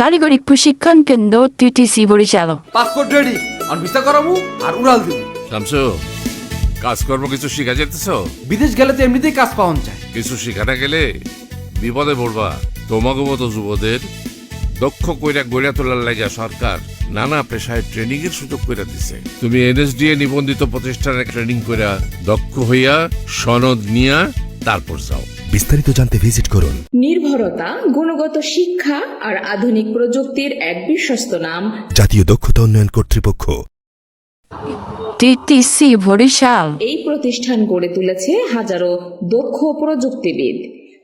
কারিগরি প্রশিক্ষণ কেন্দ্র টিটিসি বরিশাল। পাসপোর্ট রেডি আর ভিসা করাবো আর উড়াল দিব। শামসু কাজকর্ম কিছু শিখা যেতেছ? বিদেশ গেলে তো এমনিতেই কাজ পাওয়া যায়। কিছু শিখা না গেলে বিপদে পড়বা। তোমাকে মতো যুবদের দক্ষ কইরা গড়িয়া তোলার লাগে সরকার নানা পেশায় ট্রেনিং এর সুযোগ করে দিছে। তুমি এনএসডিএ নিবন্ধিত প্রতিষ্ঠানে ট্রেনিং কইরা দক্ষ হইয়া সনদ নিয়া তারপর যাও। বিস্তারিত জানতে ভিজিট করুন। নির্ভরতা গুণগত শিক্ষা আর আধুনিক প্রযুক্তির এক বিশ্বস্ত নাম। জাতীয় দক্ষতা উন্নয়ন কর্তৃপক্ষ। টিটিসি বরিশাল। এই প্রতিষ্ঠান গড়ে তুলেছে হাজারো দক্ষ প্রযুক্তিবিদ।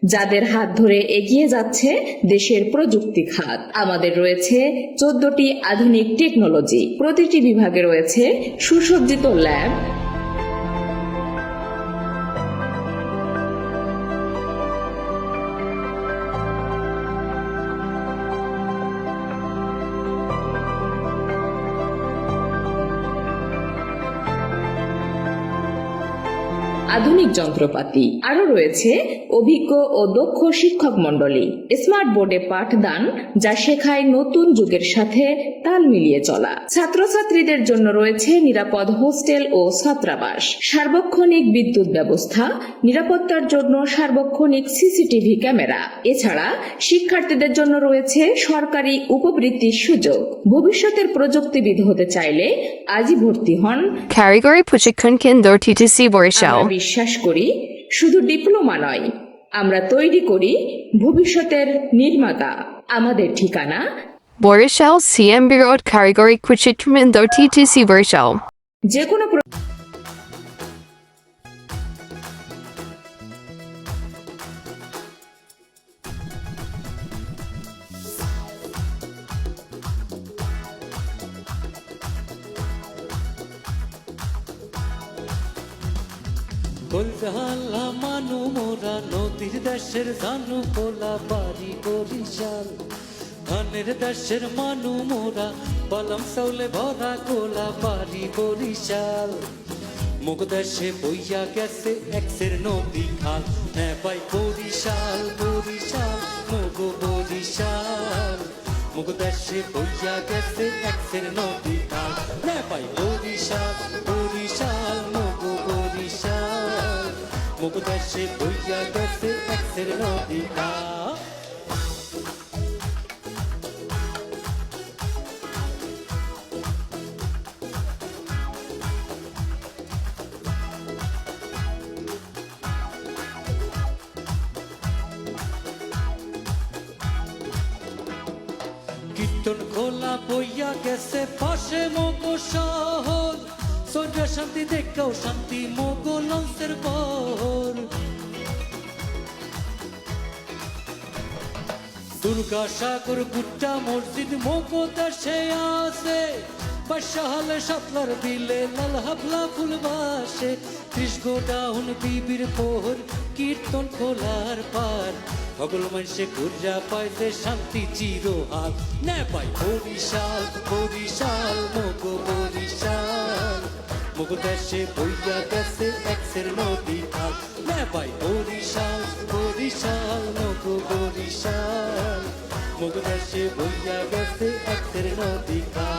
যাদের হাত ধরে এগিয়ে যাচ্ছে দেশের প্রযুক্তি খাত। আমাদের রয়েছে চোদ্দটি আধুনিক টেকনোলজি। প্রতিটি বিভাগে রয়েছে সুসজ্জিত ল্যাব আধুনিক যন্ত্রপাতি। আরও রয়েছে অভিজ্ঞ ও দক্ষ শিক্ষক মণ্ডলী। স্মার্ট বোর্ডে পাঠদান যা শেখায় নতুন যুগের সাথে তাল মিলিয়ে চলা। ছাত্রছাত্রীদের জন্য রয়েছে নিরাপদ হোস্টেল ও ছাত্রাবাস। সার্বক্ষণিক বিদ্যুৎ ব্যবস্থা নিরাপত্তার জন্য সার্বক্ষণিক সিসিটিভি ক্যামেরা। এছাড়া শিক্ষার্থীদের জন্য রয়েছে সরকারি উপবৃত্তির সুযোগ। ভবিষ্যতের প্রযুক্তিবিদ হতে চাইলে আজই ভর্তি হন কারিগরি প্রশিক্ষণ কেন্দ্র টিটিসি বরিশাল বিশ্বাস করি শুধু ডিপ্লোমা নয় আমরা তৈরি করি ভবিষ্যতের নির্মাতা। আমাদের ঠিকানা? বরিশাল সিএমবি রোড কারিগরি কেন্দ্র টিটিসি বরিশাল। যে কোনো কলজালা মানু মোরা নদীর দেশের জানু কোলা বাড়ি বরিশাল। ধানের দেশের মানু মোরা বলম সৌলে ভরা কোলা বাড়ি বরিশাল। মুখ দেশে বইয়া গেছে এক্সের নদী খাল ভাই বরিশাল বরিশাল, মুগ বরিশাল। মুখ দেশে বইয়া গেছে এক্সের নদী খাল ভাই বরিশাল বরিশাল মুখ দেশে বইয়া গেছে এক্সের নদী খাল কীর্তন সোজা শান্তি দেখেও শান্তি মগো লঞ্চের বহর দুর্গা সাগর, গুট্টা মসজিদ মগো দেশে আছে। বাসাহালে সাতলার বিলে লাল হাফলা ফুল বাসে। ত্রিশ গোডাউন বিবির পোহর, কীর্তন খোলার পার। সকল মানুষে ঘুরিয়া পাইতে শান্তি চিরহাল। নে পাই বরিশাল বরিশাল, মগো মগো দেশে বইয়া গেছে এক্সের নদী খাল। না ভাই, বরিশাল বরিশাল, নগো বরিশাল। মগো দেশে বইয়া গেছে এক্সের নদী খাল।